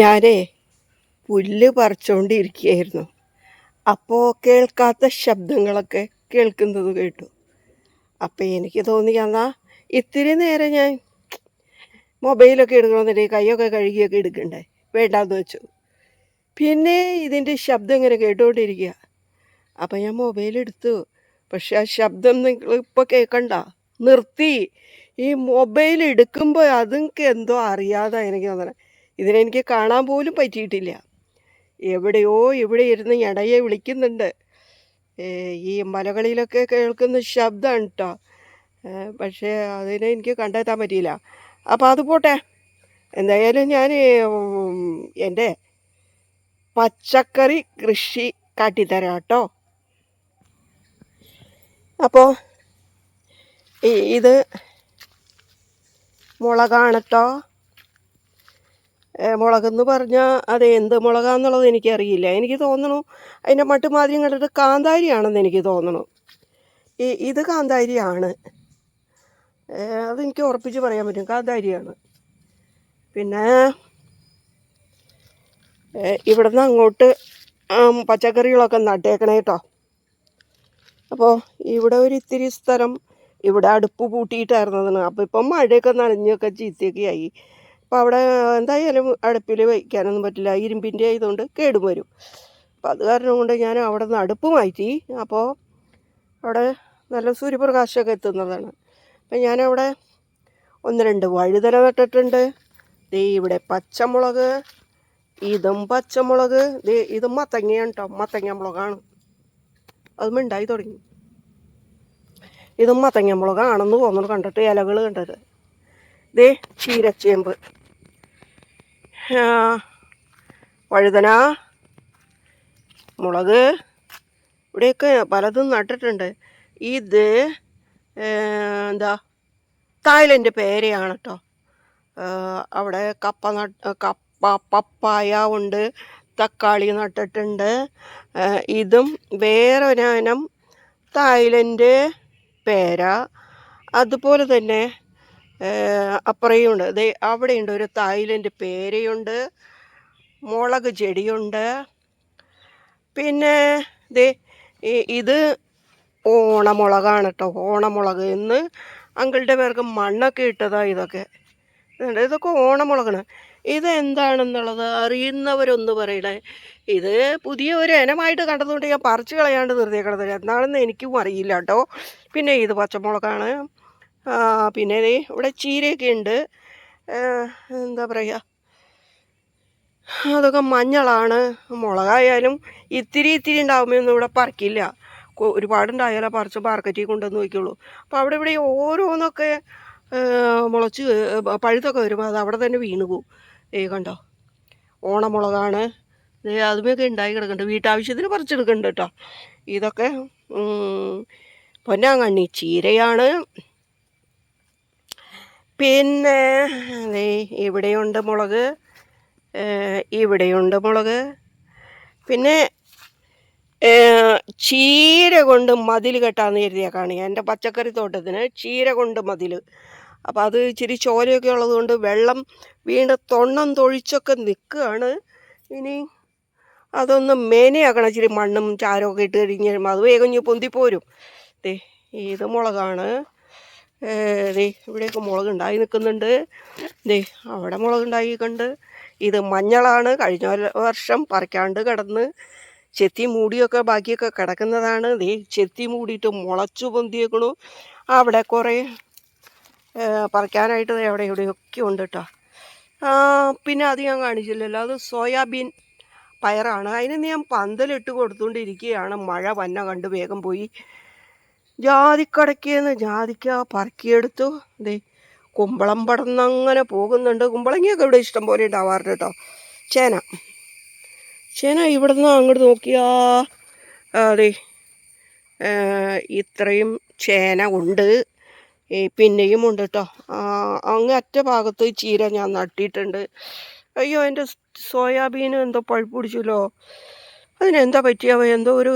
ഞാനേ പുല്ല് പറിച്ചുകൊണ്ടിരിക്കുകയായിരുന്നു അപ്പോൾ കേൾക്കാത്ത ശബ്ദങ്ങളൊക്കെ കേൾക്കുന്നത് കേട്ടു. അപ്പോൾ എനിക്ക് തോന്നി എന്നാൽ ഇത്തിരി നേരം ഞാൻ മൊബൈലൊക്കെ എടുക്കണമെന്നുണ്ടെങ്കിൽ കൈയൊക്കെ കഴുകിയൊക്കെ എടുക്കണ്ടേ? വേണ്ടാന്ന് വെച്ചു. പിന്നെ ഇതിന്റെ ശബ്ദം ഇങ്ങനെ കേട്ടുകൊണ്ടിരിക്കുക അപ്പം ഞാൻ മൊബൈൽ എടുത്തു. പക്ഷെ ആ ശബ്ദം നിങ്ങൾ ഇപ്പോൾ കേൾക്കണ്ട നിർത്തി. ഈ മൊബൈൽ എടുക്കുമ്പോൾ അതുങ്ങൾക്ക് എന്തോ അറിയാതെ എനിക്ക് തോന്നണേ. ഇതിനെനിക്ക് കാണാൻ പോലും പറ്റിയിട്ടില്ല. എവിടെയോ ഇവിടെ ഇരുന്ന് ഇടയെ വിളിക്കുന്നുണ്ട്. ഈ മലകളിലൊക്കെ കേൾക്കുന്ന ശബ്ദമാണ് കേട്ടോ പക്ഷേ അതിനെ എനിക്ക് കണ്ടെത്താൻ പറ്റിയില്ല. അപ്പോൾ അത് പോട്ടെ. എന്തായാലും ഞാൻ എന്റെ പച്ചക്കറി കൃഷി കാട്ടിത്തരാം കേട്ടോ അപ്പോൾ ഇത് മുളകാണ് കേട്ടോ മുളകെന്ന് പറഞ്ഞാൽ അത് എന്ത് മുളകാന്നുള്ളത് എനിക്കറിയില്ല. എനിക്ക് തോന്നണു അതിന്റെ മട്ടുമാതിരി കണ്ടിട്ട് കാന്താരിയാണെന്ന് എനിക്ക് തോന്നണു. ഈ ഇത് കാന്താരിയാണ്. അതെനിക്ക് ഉറപ്പിച്ച് പറയാൻ പറ്റും. കാന്താരിയാണ്. പിന്നെ ഇവിടെ ഇവിടുന്ന് അങ്ങോട്ട് പച്ചക്കറികളൊക്കെ നട്ടേക്കണേ കേട്ടോ അപ്പോൾ ഇവിടെ ഒരു ഇത്തിരി സ്ഥലം ഇവിടെ അടുപ്പ് പൂട്ടിയിട്ടായിരുന്നതാണ്. അപ്പോൾ ഇപ്പം മഴയൊക്കെ നനഞ്ഞൊക്കെ ചീത്തയൊക്കെ ആയി. അപ്പോൾ അവിടെ എന്തായാലും അടുപ്പിൽ വയ്ക്കാനൊന്നും പറ്റില്ല. ഇരുമ്പിന്റെ ആയതുകൊണ്ട് കേടും വരും. അപ്പോൾ അത് കാരണം കൊണ്ട് ഞാൻ അവിടെ നിന്ന് അടുപ്പ് മാറ്റി. അപ്പോൾ അവിടെ നല്ല സൂര്യപ്രകാശമൊക്കെ എത്തുന്നതാണ്. അപ്പം ഞാനവിടെ ഒന്ന് രണ്ട് വഴുതന നട്ടിട്ടുണ്ട്. ദേ ഇവിടെ പച്ചമുളക് ഇതും പച്ചമുളക്. ദേ ഇതും മത്തങ്ങയാണ് കേട്ടോ മത്തങ്ങ മുളകാണ്. അത് മിണ്ടായി തുടങ്ങി. ഇതും മത്തങ്ങ മുളകാണെന്ന് തോന്നുന്നു കണ്ടിട്ട്. ഇലകൾ കണ്ടത്. ദേ ചീരച്ചേമ്പ്. വഴുതന മുളക് ഇവിടെയൊക്കെ പലതും നട്ടിട്ടുണ്ട്. ഇത് എന്താ തായ്ലന്റെ പേരയാണ് കേട്ടോ അവിടെ കപ്പ നട്ട് കപ്പ പപ്പായ ഉണ്ട് തക്കാളി നട്ടിട്ടുണ്ട്. ഇതും വേറെ തായ്ലന്റെ പേര. അതുപോലെ തന്നെ അപ്പുറയുണ്ട്. ദേ അവിടെയുണ്ട്. ഒരു തായ്ലൻഡ് പേരയുണ്ട്. മുളക് ചെടിയുണ്ട്. പിന്നെ ദേ ഇത് ഓണമുളകാണ് കേട്ടോ ഓണമുളക് ഇന്ന് അങ്കിളുടെ പേർക്ക് മണ്ണൊക്കെ ഇട്ടതാണ് ഇതൊക്കെ. ഇതൊക്കെ ഓണമുളകാണ്. ഇത് എന്താണെന്നുള്ളത് അറിയുന്നവരൊന്ന് പറയണേ. ഇത് പുതിയ ഒരു ഇനമായിട്ട് കണ്ടതുകൊണ്ട് ഞാൻ പറിച്ചു കളയാണ്ട് നിർത്തിയേക്കണത്. എന്താണെന്ന് എനിക്കും അറിയില്ല കേട്ടോ. പിന്നെ ഇത് പച്ചമുളകാണ്. പിന്നെ ഇവിടെ ചീരയൊക്കെ ഉണ്ട്. എന്താ പറയുക അതൊക്കെ മഞ്ഞളാണ്. മുളകായാലും ഇത്തിരി ഇത്തിരി ഉണ്ടാകുമ്പോഴൊന്നും ഇവിടെ പറിക്കില്ല. ഒരുപാടുണ്ടായാലേ പറിച്ച് മാർക്കറ്റിൽ കൊണ്ടുവന്ന് വയ്ക്കുള്ളൂ. അപ്പോൾ അവിടെ ഇവിടെ ഓരോന്നൊക്കെ മുളച്ച് പഴുത്തൊക്കെ വരുമ്പോൾ അത് അവിടെ തന്നെ വീണ് പോവും. ഏ കണ്ടോ? ഓണമുളകാണ്. അതുമൊക്കെ ഉണ്ടായി കിടക്കുന്നുണ്ട്. വീട്ടാവശ്യത്തിന് പറിച്ചെടുക്കുന്നുണ്ട് കേട്ടോ. ഇതൊക്കെ പൊന്നാങ്കണ്ണി ചീരയാണ്. പിന്നെ ഇവിടെയുണ്ട് മുളക് ഇവിടെയുണ്ട് മുളക്. പിന്നെ ചീര കൊണ്ട് മതിൽ കെട്ടാന്ന് കരുതിയാൽ കരുതിയേക്കാണ് എന്റെ പച്ചക്കറി തോട്ടത്തിന് ചീര കൊണ്ട് മതിൽ അപ്പോൾ അത് ഇച്ചിരി ചോരയൊക്കെ ഉള്ളതുകൊണ്ട് വെള്ളം വീണ്ടും തൊണ്ണം തൊഴിച്ചൊക്കെ നിൽക്കുകയാണ് ഇനി അതൊന്ന് മേനയാക്കണം. ഇച്ചിരി മണ്ണും ചാരമൊക്കെ ഇട്ട് കഴിഞ്ഞ് കഴിയുമ്പോൾ അത് വേഗം പൊന്തിപ്പോരും. ദേ ഇത് മുളകാണ്. ദേ ഇവിടെയൊക്കെ മുളക് ഉണ്ടായി നിൽക്കുന്നുണ്ട്. ദേ അവിടെ മുളക് ഉണ്ടായിട്ടുണ്ട് ഇത് മഞ്ഞളാണ്. കഴിഞ്ഞ വർഷം പറിക്കാണ്ട് കിടന്ന് ചെത്തി മൂടിയൊക്കെ ബാക്കിയൊക്കെ കിടക്കുന്നതാണ്. ദേ ചെത്തി മൂടിയിട്ട് മുളച്ചു പൊന്തിയേക്കണു. അവിടെ കുറേ പറിക്കാനായിട്ട് ദേ അവിടെ ഇവിടെയൊക്കെ ഉണ്ട് കേട്ടോ പിന്നെ അത് ഞാൻ കാണിച്ചില്ലല്ലോ. അത് സോയാബീൻ പയറാണ്. അതിന് ഞാൻ പന്തലിട്ട് കൊടുത്തുകൊണ്ടിരിക്കുകയാണ് മഴ വന്ന കണ്ട് വേഗം പോയി ജാതിക്കടയ്ക്കേന്ന് ജാതിക്ക പറക്കിയെടുത്തു. ദേ കുമ്പളം പടന്നങ്ങനെ പോകുന്നുണ്ട്. കുമ്പളങ്ങിയൊക്കെ ഇവിടെ ഇഷ്ടം പോലെ ഉണ്ടാവാറുണ്ട് കേട്ടോ. ചേന. ചേന ഇവിടുന്ന് അങ്ങോട്ട് നോക്കിയാ അതെ ഇത്രയും ചേന ഉണ്ട്. പിന്നെയും ഉണ്ട് കേട്ടോ. അങ്ങ് അറ്റ ഭാഗത്ത് ചീര ഞാൻ നട്ടിട്ടുണ്ട്. അയ്യോ എന്റെ സോയാബീന് എന്തോ പഴുപ്പ് പിടിച്ചല്ലോ. അതിനെന്താ പറ്റിയാവോ? എന്തോ ഒരു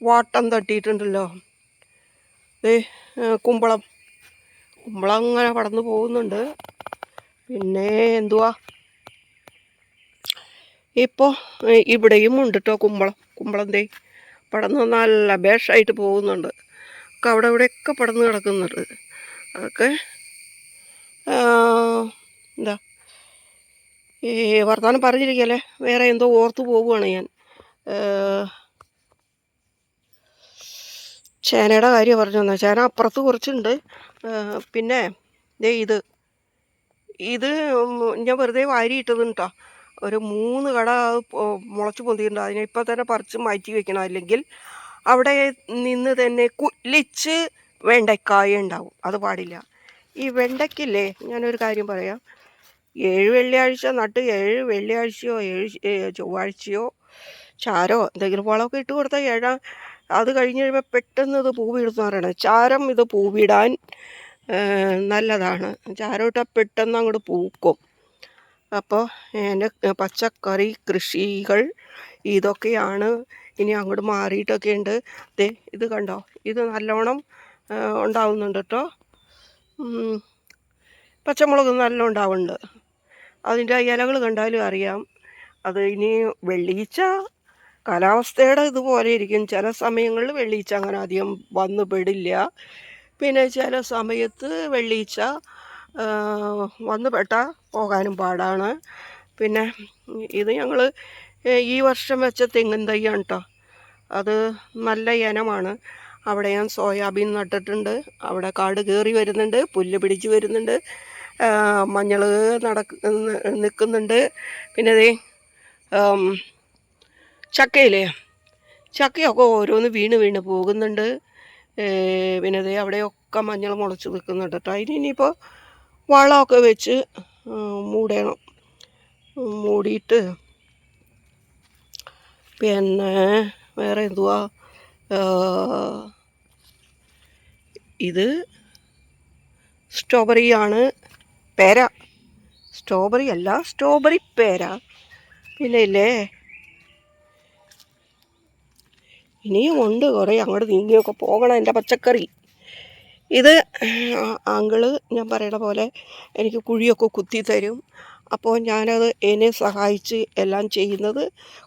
വാട്ടം തട്ടിയിട്ടുണ്ടല്ലോ. കുമ്പളം. കുമ്പളം അങ്ങനെ പടന്നു പോകുന്നുണ്ട്. പിന്നെ എന്തുവാ? ഇപ്പോൾ ഇവിടെയും ഉണ്ട് കേട്ടോ കുമ്പളം. കുമ്പളം തേ പടന്ന് നല്ല ബേഷായിട്ട് പോകുന്നുണ്ട്. ഒക്കെ അവിടെ ഇവിടെയൊക്കെ പടന്ന് കിടക്കുന്നുണ്ട്. അതൊക്കെ എന്താ? ഈ വർത്തമാനം പറഞ്ഞിരിക്കല്ലേ? വേറെ എന്തോ ഓർത്ത് പോവുകയാണ് ഞാൻ. ചേനയുടെ കാര്യം പറഞ്ഞു തന്നെ ചേന അപ്പുറത്ത് കുറച്ചുണ്ട്. പിന്നെ ദേ ഇത്. ഇത് ഞാൻ വെറുതെ വാരിയിട്ടത് കേട്ടോ ഒരു മൂന്ന് കട മുളച്ച് പൊന്തിയിട്ടുണ്ട്. അതിനെ ഇപ്പം തന്നെ പറിച്ച് മാറ്റി വെക്കണം. അല്ലെങ്കിൽ അവിടെ നിന്ന് തന്നെ കുലിച്ച് വെണ്ടക്കായ ഉണ്ടാവും. അത് പാടില്ല. ഈ വെണ്ടയ്ക്കില്ലേ ഞാനൊരു കാര്യം പറയാം. ഏഴ് വെള്ളിയാഴ്ച നട്ട് ഏഴ് വെള്ളിയാഴ്ചയോ ഏഴ് ചൊവ്വാഴ്ചയോ ചാരോ എന്തെങ്കിലും വളമൊക്കെ ഇട്ട് കൊടുത്താൽ ഏഴാം അത് കഴിഞ്ഞ് കഴിയുമ്പോൾ പെട്ടെന്ന് ഇത് പൂവിടുന്ന പറയണത് ചാരം ഇത് പൂവിടാൻ നല്ലതാണ്. ചാരം ഇട്ടാൽ പെട്ടെന്ന് അങ്ങോട്ട് പൂക്കും. അപ്പോൾ എന്റെ പച്ചക്കറി കൃഷികൾ ഇതൊക്കെയാണ് ഇനി അങ്ങോട്ട് മാറിയിട്ടൊക്കെ ഉണ്ട് ദേ ഇത് കണ്ടോ? ഇത് നല്ലോണം ഉണ്ടാവുന്നുണ്ട് കേട്ടോ പച്ചമുളക് നല്ല ഉണ്ടാവുന്നുണ്ട് അതിന്റെ ഇലകൾ കണ്ടാലും അറിയാം. അത് ഇനി വെള്ളീച്ച കാലാവസ്ഥയുടെ ഇതുപോലെ ഇരിക്കും. ചില സമയങ്ങളിൽ വെള്ളീച്ച അങ്ങനെ അധികം വന്നു പെടില്ല. പിന്നെ ചില സമയത്ത് വെള്ളീച്ച വന്നു പെട്ടാൽ പോകാനും പാടാണ്. പിന്നെ ഇത് ഞങ്ങൾ ഈ വർഷം വെച്ച തെങ്ങിൻ തൈയാണ് കേട്ടോ അത് നല്ല ഇനമാണ്. അവിടെ ഞാൻ സോയാബീൻ നട്ടിട്ടുണ്ട്. അവിടെ കാട് കയറി വരുന്നുണ്ട് പുല്ല് പിടിച്ച് വരുന്നുണ്ട്. മഞ്ഞൾ നടക്ക് നിൽക്കുന്നുണ്ട് പിന്നെ അതേ ചക്കയില്ലേ? ചക്കയൊക്കെ ഓരോന്ന് വീണ് വീണ് പോകുന്നുണ്ട്. പിന്നെ അതേ അവിടെയൊക്കെ മഞ്ഞൾ മുളച്ച് നിൽക്കുന്നുണ്ട് കേട്ടോ. അതിന് ഇനിയിപ്പോൾ വളമൊക്കെ വെച്ച് മൂടണം. മൂടിയിട്ട് പിന്നെ വേറെ എന്തുവാ? ഇത് സ്ട്രോബെറിയാണ് പേര. സ്ട്രോബെറി അല്ല സ്ട്രോബെറി പേര. പിന്നെ ഇല്ലേ ഇനിയും ഉണ്ട് കുറേ. അങ്ങോട്ട് നീങ്ങിയൊക്കെ പോകണം എന്റെ പച്ചക്കറി. ഇത് അങ്കിൾ ഞാൻ പറയണ പോലെ എനിക്ക് കുഴിയൊക്കെ കുത്തി തരും. അപ്പോൾ ഞാനത് എന്നെ സഹായിച്ച് എല്ലാം ചെയ്യുന്നത്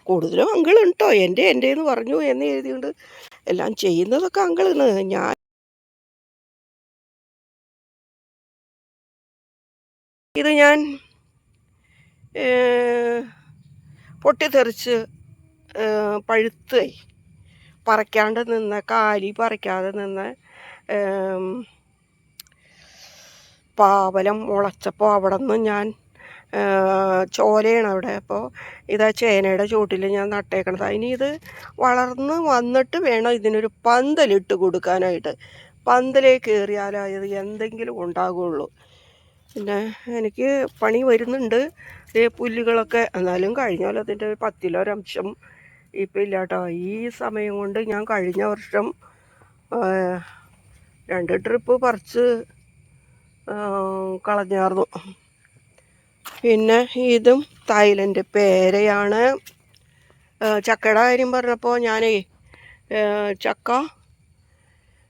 കൂടുതലും അങ്കിളുണ്ടോ എന്റെ എന്റെ എന്ന് പറഞ്ഞു എന്ന് എഴുതിയുണ്ട് എല്ലാം ചെയ്യുന്നതൊക്കെ അങ്കിളാണ് ഞാൻ ഇത് ഞാൻ പൊട്ടിത്തെറിച്ച് പഴുത്ത് പറിക്കാണ്ട് നിന്ന് കാലി പറിക്കാതെ നിന്ന് പാവലം മുളച്ചപ്പോൾ അവിടെ നിന്ന് ഞാൻ ചോലയാണ് അവിടെ. അപ്പോൾ ഇതാ ചേനയുടെ ചുവട്ടിൽ ഞാൻ നട്ടേക്കണത്. അതിന് ഇത് വളർന്ന് വന്നിട്ട് വേണം ഇതിനൊരു പന്തലിട്ട് കൊടുക്കാനായിട്ട്. പന്തലേ കയറിയാലായത് എന്തെങ്കിലും ഉണ്ടാകുള്ളൂ. പിന്നെ എനിക്ക് പണി വരുന്നുണ്ട്. ഈ പുല്ലുകളൊക്കെ എന്നാലും കഴിഞ്ഞാൽ അതിന്റെ പത്തിലൊരംശം ഇപ്പം ഇല്ല കേട്ടോ ഈ സമയം കൊണ്ട് ഞാൻ കഴിഞ്ഞ വർഷം രണ്ട് ട്രിപ്പ് പറിച്ച് കളഞ്ഞായിരുന്നു പിന്നെ ഇതും തായ്ലൻഡ് പേരയാണ്. ചക്കയുടെ കാര്യം പറഞ്ഞപ്പോൾ ഞാനേ ചക്ക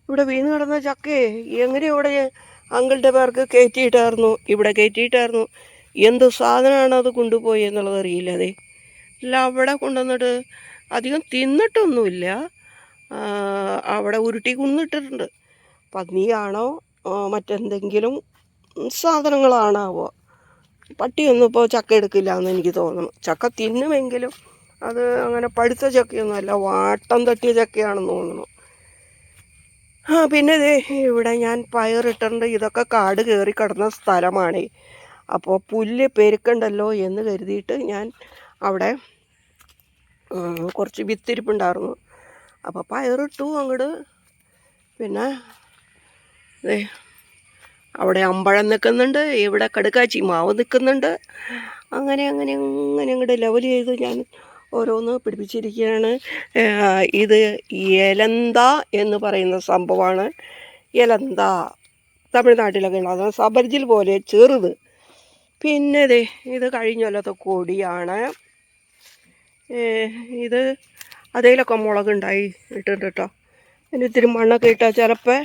ഇവിടെ വീണ് കിടന്ന ചക്കയെ എങ്ങനെ ഇവിടെ അങ്കിളുടെ പേർക്ക് കയറ്റിയിട്ടായിരുന്നു ഇവിടെ കയറ്റിയിട്ടായിരുന്നു. എന്ത് സാധനമാണ് അത് കൊണ്ടുപോയി എന്നുള്ളത് അറിയില്ല അതെ അല്ല അവിടെ കൊണ്ടുവന്നിട്ട് അധികം തിന്നിട്ടൊന്നുമില്ല. അവിടെ ഉരുട്ടി കുന്നിട്ടിട്ടുണ്ട്. പന്നിയാണോ മറ്റെന്തെങ്കിലും സാധനങ്ങളാണാവോ? പട്ടിയൊന്നും ഇപ്പോൾ ചക്ക എടുക്കില്ല എന്ന് എനിക്ക് തോന്നുന്നു. ചക്ക തിന്നുമെങ്കിലും അത് അങ്ങനെ പഴുത്ത ചക്കയൊന്നുമല്ല വാട്ടം തട്ടിയ ചക്കയാണെന്ന് തോന്നുന്നു. ആ പിന്നെ ദേ ഇവിടെ ഞാൻ പയറിട്ടുണ്ട് ഇതൊക്കെ കാട് കയറി കിടന്ന സ്ഥലമാണ്. അപ്പോൾ പുല്ല് പെരുക്കണ്ടല്ലോ എന്ന് കരുതിയിട്ട് ഞാൻ അവിടെ കുറച്ച് വിത്തിരിപ്പുണ്ടായിരുന്നു അപ്പോൾ പയറിട്ടു അങ്ങോട്ട് പിന്നെ അവിടെ അമ്പഴം നിൽക്കുന്നുണ്ട്. ഇവിടെ കടുക്കാച്ചി മാവ് നിൽക്കുന്നുണ്ട്. അങ്ങനെ അങ്ങനെ അങ്ങനെ അങ്ങോട്ട് ലെവൽ ചെയ്ത്. ഞാൻ ഓരോന്ന് പിടിപ്പിച്ചിരിക്കുകയാണ്. ഇത് എലന്ത എന്ന് പറയുന്ന സംഭവമാണ്. എലന്ത തമിഴ്നാട്ടിലൊക്കെ ഉണ്ടാകുന്ന സബർജിൽ പോലെ ചെറുത്. പിന്നെ ദേ ഇത് കഴിഞ്ഞ കൊല്ലത്തെ കൊടിയാണ്. ഇത് അതേലൊക്കെ മുളകുണ്ടായി ഇട്ടിട്ട് കേട്ടോ അതിന് ഇത്തിരി മണ്ണൊക്കെ ഇട്ടാൽ ചിലപ്പോൾ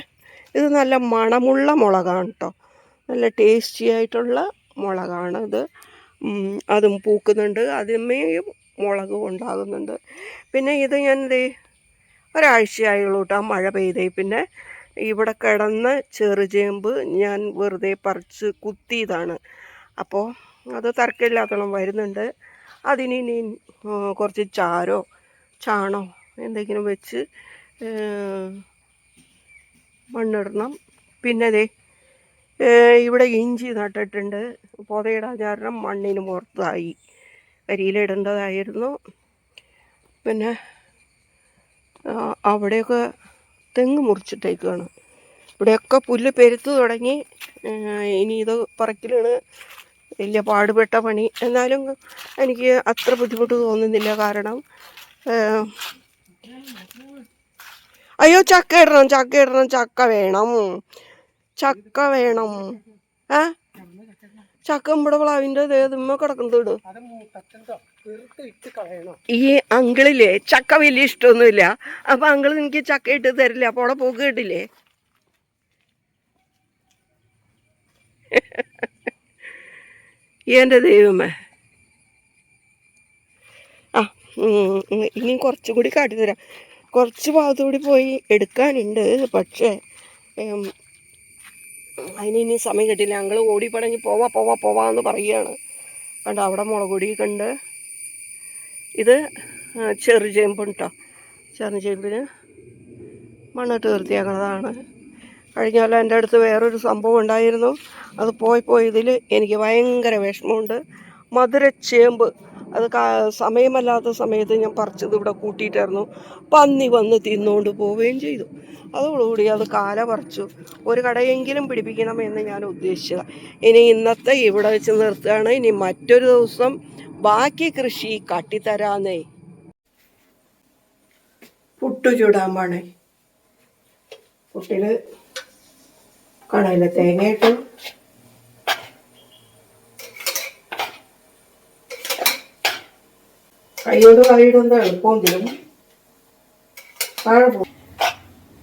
ഇത് നല്ല മണമുള്ള മുളകാണ് കേട്ടോ നല്ല ടേസ്റ്റി ആയിട്ടുള്ള മുളകാണ് ഇത്. അതും പൂക്കുന്നുണ്ട്. അതിന്മേയും മുളക് ഉണ്ടാകുന്നുണ്ട് പിന്നെ ഇത് ഞാൻ ദേ ഒരാഴ്ചയായുള്ളൂ കേട്ടോ മഴ പെയ്തേ. പിന്നെ ഇവിടെ കിടന്ന് ചെറുചേമ്പ് ഞാൻ വെറുതെ പറിച്ച് കുത്തിയതാണ്. അപ്പോൾ അത് തർക്കമില്ലാത്തോളം വരുന്നുണ്ട്. അതിനി ഇനി കുറച്ച് ചാരോ ചാണോ എന്തെങ്കിലും വെച്ച് മണ്ണിടണം. പിന്നെ ദേ ഇവിടെ ഇഞ്ചി നട്ടിട്ടുണ്ട്. പുതയിടാൻ കാരണം മണ്ണിന് പുറത്തായി. കരിയിലിടേണ്ടതായിരുന്നു പിന്നെ അവിടെയൊക്കെ തെങ്ങ് മുറിച്ചിട്ടേക്കാണ്. ഇവിടെയൊക്കെ പുല്ല് പെരുത്ത് തുടങ്ങി. ഇനി ഇത് പറക്കലാണ് വലിയ പാടുപെട്ട പണി. എന്നാലും എനിക്ക് അത്ര ബുദ്ധിമുട്ട് തോന്നുന്നില്ല കാരണം അയ്യോ ചക്ക ഇടണം ചക്ക ഇടണം ചക്ക വേണം. ചക്ക വേണം. ഏ? ചക്ക നമ്മുടെ പ്ലാവിന്റെ ദേഹത്തുമ്മ കിടക്കുന്നത് ഇടും. ഈ അങ്കിളില്ലേ ചക്ക വലിയ ഇഷ്ടമൊന്നുമില്ല. അപ്പൊ അങ്കിൾ എനിക്ക് ചക്ക ഇട്ട് തരില്ല. അപ്പൊ അവിടെ പോക്ക് കിട്ടില്ലേ? എന്റെ ദൈവമേ. ആ ഇനി കുറച്ചുകൂടി കാട്ടി കുറച്ചും കൂടി കാട്ടിത്തരാം കുറച്ച് ഭാഗത്തുകൂടി പോയി എടുക്കാനുണ്ട്. പക്ഷേ അതിന് ഇനി സമയം കിട്ടില്ല ഞങ്ങൾ ഓടിപ്പടങ്ങി പോവാ പോവാ പോവാ എന്ന് പറയുകയാണ്. കണ്ട അവിടെ മുളക് പൊടിയൊക്കെ ഉണ്ട്. ഇത് ആ, ചെറുചേമ്പ് കേട്ടോ ചെറുചേമ്പിന് മണ്ണിട്ട് വൃത്തിയാക്കുന്നതാണ് കഴിഞ്ഞ കൊല്ലം എന്റെ അടുത്ത് വേറൊരു സംഭവം ഉണ്ടായിരുന്നു. അത് പോയി പോയതിൽ എനിക്ക് ഭയങ്കര വിഷമമുണ്ട്. മധുരച്ചേമ്പ്. അത് സമയമല്ലാത്ത സമയത്ത് ഞാൻ പറിച്ചത് ഇവിടെ കൂട്ടിയിട്ടായിരുന്നു. പന്നി വന്ന് തിന്നുകൊണ്ട് പോവുകയും ചെയ്തു. അതോടുകൂടി അത് കാല പറിച്ചു. ഒരു കടയെങ്കിലും പിടിപ്പിക്കണമെന്ന് ഞാൻ ഉദ്ദേശിച്ചത്. ഇനി ഇന്നത്തെ ഇവിടെ വെച്ച് നിർത്തുകയാണ്. ഇനി മറ്റൊരു ദിവസം ബാക്കി കൃഷി കാട്ടിത്തരാന്നേ. പുട്ടു ചൂടാൻ പാണേ പുട്ടിൽ കടയിലെ തേങ്ങയിട്ട് കൈയോട് കൈയിടുന്ന എളുപ്പമെങ്കിലും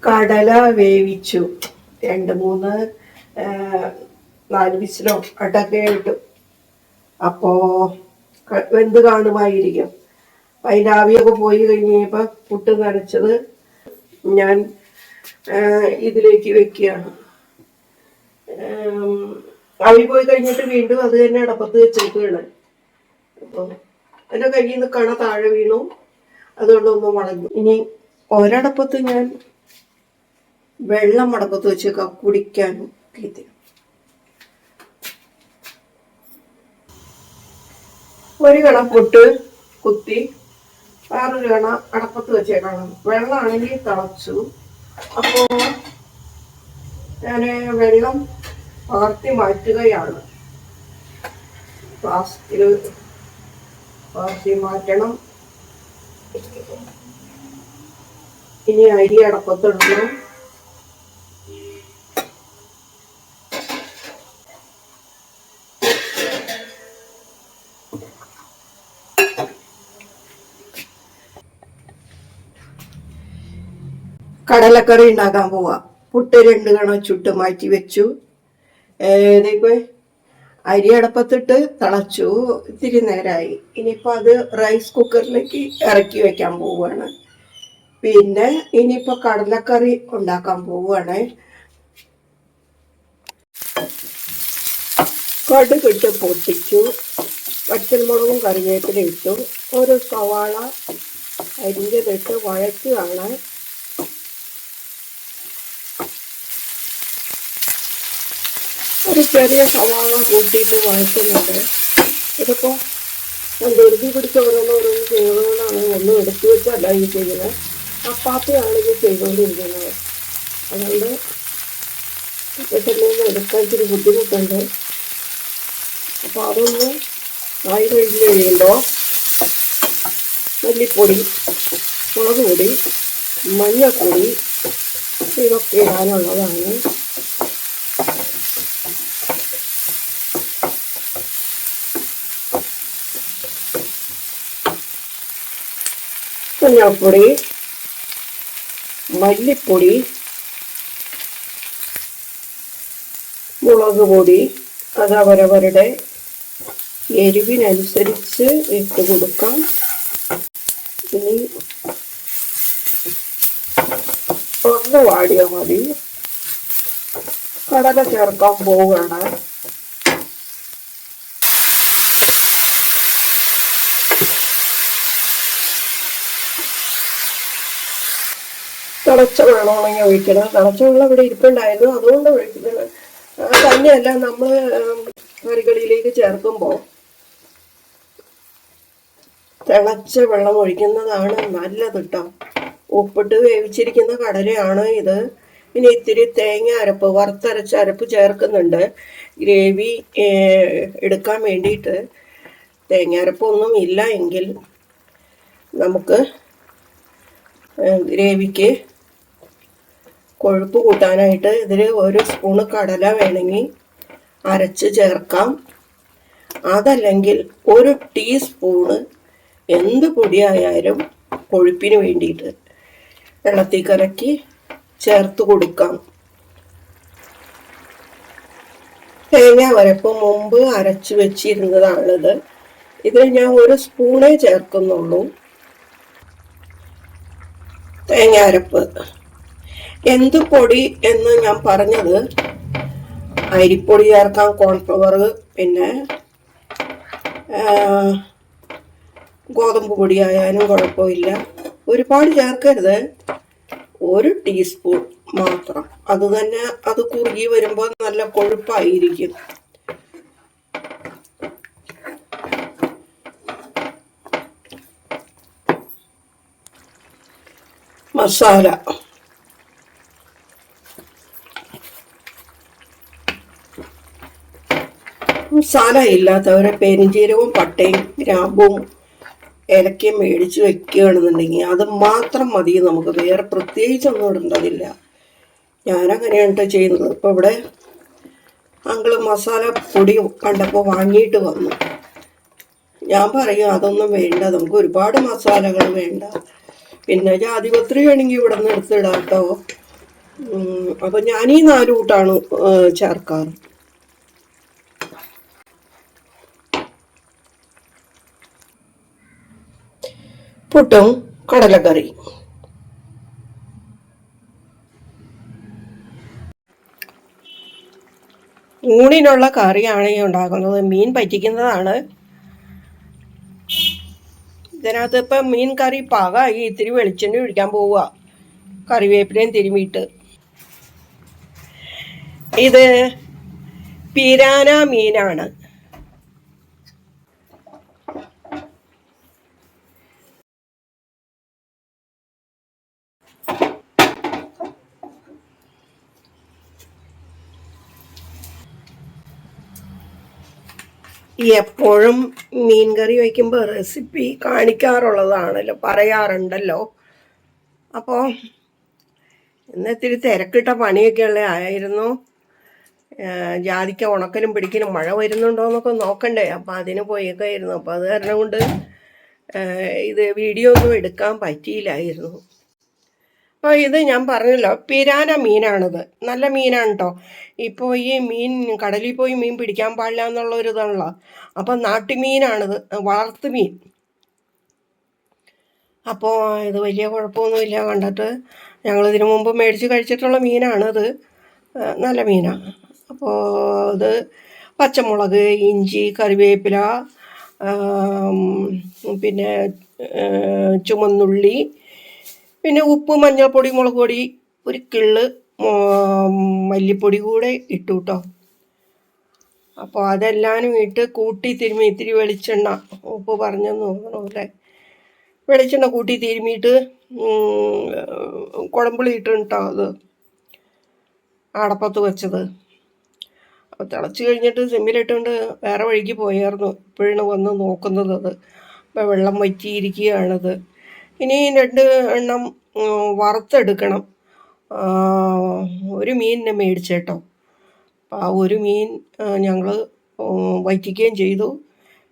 കടല വേവിച്ചു. രണ്ട് മൂന്ന് നാല് വിസിലോ അടക്കെ ഇട്ടു. അപ്പോ വെന്ത് കാണുമായിരിക്കും. അതിന്റെ ആവിയൊക്കെ പോയി കഴിഞ്ഞപ്പോൾ പുട്ട് നനച്ചത് ഞാൻ ഇതിലേക്ക് വെക്കുകയാണ്. ആവി പോയി കഴിഞ്ഞിട്ട് വീണ്ടും അത് തന്നെ അടപ്പത്ത് വെച്ചേക്കുകയാണ്. അപ്പോൾ എന്റെ കയ്യിൽ നിന്ന് കണ താഴെ വീണു. അതുകൊണ്ടൊന്ന് വളഞ്ഞു. ഇനി ഒരടപ്പത്ത് ഞാൻ വെള്ളം അടപ്പത്ത് വെച്ചേക്കാം കുടിക്കാനും ഇത് ഒരു കണ പൊട്ട് കുത്തി വേറൊരു കണ അടപ്പത്ത് വെച്ചേക്കണം. വെള്ളമാണെങ്കിൽ തിളച്ചു. അപ്പോൾ ഞാൻ വെള്ളം പകർത്തി മാറ്റുകയാണ്. പ്ലാസ്റ്റിക് പകർത്തി മാറ്റണം. ഇനി അരി അടപ്പത്തിടണം കടലക്കറി ഉണ്ടാക്കാൻ പോവാ. പുട്ട് രണ്ട് കണ ചുട്ട് മാറ്റി വെച്ചു. ഇതിപ്പോ അരി അടപ്പത്തിട്ട് തിളച്ചു. ഇത്തിരി നേരമായി ഇനിയിപ്പോൾ അത് റൈസ് കുക്കറിലേക്ക് ഇറക്കി വെക്കാൻ പോവുകയാണ്. പിന്നെ ഇനിയിപ്പോൾ കടലക്കറി ഉണ്ടാക്കാൻ പോവുകയാണ്. കടുകിട്ട് പൊട്ടിച്ചു. പച്ചമുളകും കറിവേപ്പില ഇട്ടു. ഒരു സവാള അരിഞ്ഞതിട്ട് വഴറ്റുകയാണ്. ഒരു ചെറിയ സവാള കൂട്ടിയിട്ട് വഴക്കുന്നുണ്ട് ഇതിപ്പോൾ ധൃതി പിടിച്ച് ഓരോന്നോരോ ചെയ്തുകൊണ്ടാണ് ഒന്നും എടുത്തു വെച്ചല്ല ഈ ചെയ്യുന്നത്. അപ്പാപ്പയാണ് ഇത് ചെയ്തുകൊണ്ടിരിക്കുന്നത്. അതുകൊണ്ട് പെട്ടെന്ന് എടുക്കാൻ ഇച്ചിരി ബുദ്ധിമുട്ടുണ്ട്. അപ്പോൾ അതൊന്ന് ആയി കഴിഞ്ഞ് കഴിയുമ്പോൾ മല്ലിപ്പൊടി മുളക് പൊടി മഞ്ഞൾപ്പൊടി ഇതൊക്കെ ഇടാനുള്ളതാണ്. മഞ്ഞൾപ്പൊടി മല്ലിപ്പൊടി മുളക് പൊടി അത് അവരവരുടെ എരിവിനനുസരിച്ച് ഇട്ട് കൊടുക്കാം. ഇനി ഒന്ന് വാടിയാൽ മതി. കടല ചേർക്കാൻ പോവുകയാണ്. തിളച്ച വെള്ളമാണെങ്കിൽ ഒഴിക്കണം തിളച്ച വെള്ളം ഇവിടെ ഇരിപ്പുണ്ടായിരുന്നു. അതുകൊണ്ട് ഒഴിക്കുന്നത്. തന്നെയല്ല നമ്മൾ കറികളിലേക്ക് ചേർക്കുമ്പോൾ തിളച്ച വെള്ളം ഒഴിക്കുന്നതാണ് നല്ലത് കേട്ടോ ഉപ്പിട്ട് വേവിച്ചിരിക്കുന്ന കടലയാണ് ഇത്. പിന്നെ ഇത്തിരി തേങ്ങ അരപ്പ് വറുത്തരച്ച അരപ്പ് ചേർക്കുന്നുണ്ട്. ഗ്രേവി എടുക്കാൻ വേണ്ടിയിട്ട്. തേങ്ങ അരപ്പൊന്നും ഇല്ല എങ്കിൽ നമുക്ക് ഗ്രേവിക്ക് കൊഴുപ്പ് കൂട്ടാനായിട്ട് ഇതിൽ ഒരു സ്പൂണ് കടല വേണമെങ്കിൽ അരച്ച് ചേർക്കാം. അതല്ലെങ്കിൽ ഒരു ടീസ്പൂണ് എന്ത് പൊടിയായാലും കൊഴുപ്പിന് വേണ്ടിയിട്ട് വെള്ളത്തിൽ കലക്കി ചേർത്ത് കൊടുക്കാം. തേങ്ങ വരപ്പ് മുമ്പ് അരച്ച് വെച്ചിരുന്നതാണിത് ഇതിൽ ഞാൻ ഒരു സ്പൂണേ ചേർക്കുന്നുള്ളൂ. തേങ്ങ അരപ്പ്. എന്ത് പൊടി എന്ന് ഞാൻ പറഞ്ഞത്? അരിപ്പൊടി ചേർക്കാം കോൺഫ്ലവർ പിന്നെ ഗോതമ്പ് പൊടി ആയാലും കുഴപ്പമില്ല. ഒരുപാട് ചേർക്കരുത്. ഒരു ടീസ്പൂൺ മാത്രം. അത് തന്നെ അത് കുറുകി വരുമ്പോൾ നല്ല കൊഴുപ്പായിരിക്കും. മസാല. മസാല ഇല്ലാത്തവരെ പെരിഞ്ചീരകവും പട്ടയും ഗ്രാമ്പും ഏലക്കയും മേടിച്ച് വെക്കുകയാണെന്നുണ്ടെങ്കിൽ അത് മാത്രം മതി നമുക്ക്. വേറെ പ്രത്യേകിച്ചൊന്നും ഇടേണ്ടതില്ല. ഞാനങ്ങനെയാണ് കേട്ടോ ചെയ്യുന്നത്. ഇപ്പോൾ ഇവിടെ അങ്കിൾ മസാല പൊടി കണ്ടപ്പോൾ വാങ്ങിയിട്ട് വന്നു. ഞാൻ പറയും അതൊന്നും വേണ്ട നമുക്ക് ഒരുപാട് മസാലകൾ വേണ്ട. പിന്നെ ജാതിപത്രി വേണമെങ്കിൽ ഇവിടെ നിന്ന് എടുത്തിടാം കേട്ടോ അപ്പം ഞാൻ ഈ നാല് കൂട്ടാണ് ചേർക്കാറ്. പുട്ടും കടലക്കറി. ഊണിനുള്ള കറിയാണ് ഈ ഉണ്ടാക്കുന്നത്. മീൻ പറ്റിക്കുന്നതാണ്. ഇതിനകത്ത് ഇപ്പം മീൻ കറി പാകമായി ഇത്തിരി വെളിച്ചെണ്ണ ഒഴിക്കാൻ പോവുക. കറിവേപ്പിലയും തിരുമിയിട്ട്. ഇത് പിരാന മീനാണ്. എപ്പോഴും മീൻ കറി വയ്ക്കുമ്പോൾ റെസിപ്പി കാണിക്കാറുള്ളതാണല്ലോ പറയാറുണ്ടല്ലോ. അപ്പോൾ ഇന്ന് ഇത്തിരി തിരക്കിട്ട പണിയൊക്കെ ഉള്ള ആയിരുന്നു ജാതിക്ക ഉണക്കലും പിടിക്കലും മഴ വരുന്നുണ്ടോ എന്നൊക്കെ നോക്കണ്ടേ. അപ്പോൾ അതിന് പോയേക്കായിരുന്നു അപ്പോൾ അത് കാരണം കൊണ്ട് ഇത് വീഡിയോ ഒന്നും എടുക്കാൻ പറ്റിയില്ലായിരുന്നു. അപ്പോൾ ഇത് ഞാൻ പറഞ്ഞല്ലോ പിരാന മീനാണിത്. നല്ല മീനാണ് കേട്ടോ ഇപ്പോൾ ഈ മീൻ കടലിൽ പോയി മീൻ പിടിക്കാൻ പാടില്ല എന്നുള്ള ഒരു ഇതാണല്ലോ. അപ്പം നാട്ടുമീനാണിത് വളർത്തു മീൻ. അപ്പോൾ ഇത് വലിയ കുഴപ്പമൊന്നുമില്ല കണ്ടിട്ട് ഞങ്ങൾ ഇതിനു മുമ്പ് മേടിച്ച് കഴിച്ചിട്ടുള്ള മീനാണിത്. നല്ല മീനാണ് അപ്പോൾ ഇത് പച്ചമുളക് ഇഞ്ചി കറിവേപ്പില പിന്നെ ചുമന്നുള്ളി പിന്നെ ഉപ്പ് മഞ്ഞൾപ്പൊടി മുളക് പൊടി ഒരു കിള്ള് മല്ലിപ്പൊടി കൂടെ ഇട്ടു കേട്ടോ അപ്പോൾ അതെല്ലാനും ഇട്ട് കൂട്ടി തിരുമ്മി ഇത്തിരി വെളിച്ചെണ്ണ ഉപ്പ് പറഞ്ഞെന്ന് തോന്നണു വെളിച്ചെണ്ണ കൂട്ടി തിരുമ്മിയിട്ട് കുടംപുളി ഇട്ടിട്ടോ അത് അടപ്പത്ത് വെച്ചത്. അപ്പോൾ തിളച്ച് കഴിഞ്ഞിട്ട് സിമ്മിലിട്ടുകൊണ്ട് വേറെ വഴിക്ക് പോയായിരുന്നു. ഇപ്പോഴാണ് വന്ന് നോക്കുന്നത് അത്. അപ്പോൾ വെള്ളം വറ്റിയിരിക്കുകയാണത്. ഇനി രണ്ട് എണ്ണം വറുത്തെടുക്കണം. ഒരു മീനിനെ മേടിച്ചേട്ടോ ആ ഒരു മീൻ ഞങ്ങൾ വറ്റിക്കുകയും ചെയ്തു.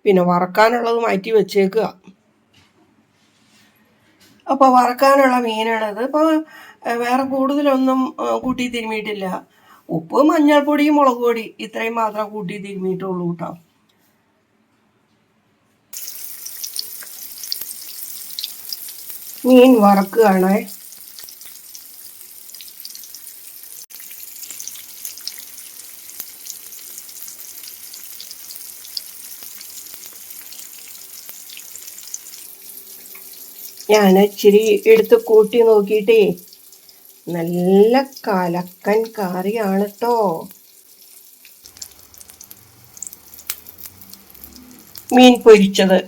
പിന്നെ വറക്കാനുള്ളത് മാറ്റി വെച്ചേക്കുക. അപ്പോൾ വറക്കാനുള്ള മീനാണത്. അപ്പോൾ വേറെ കൂടുതലൊന്നും കൂട്ടി തിരുമിയിട്ടില്ല ഉപ്പ് മഞ്ഞൾപ്പൊടി മുളക് പൊടി ഇത്രയും മാത്രം കൂട്ടി തിരുമിയിട്ടുള്ളൂ കേട്ടോ മീൻ വറക്കുകയാണ്. ഞാൻ ഇച്ചിരി എടുത്ത് കൂട്ടി നോക്കിയിട്ടേ നല്ല കലക്കൻ കറിയാണ് കേട്ടോ മീൻ പൊരിച്ചത്.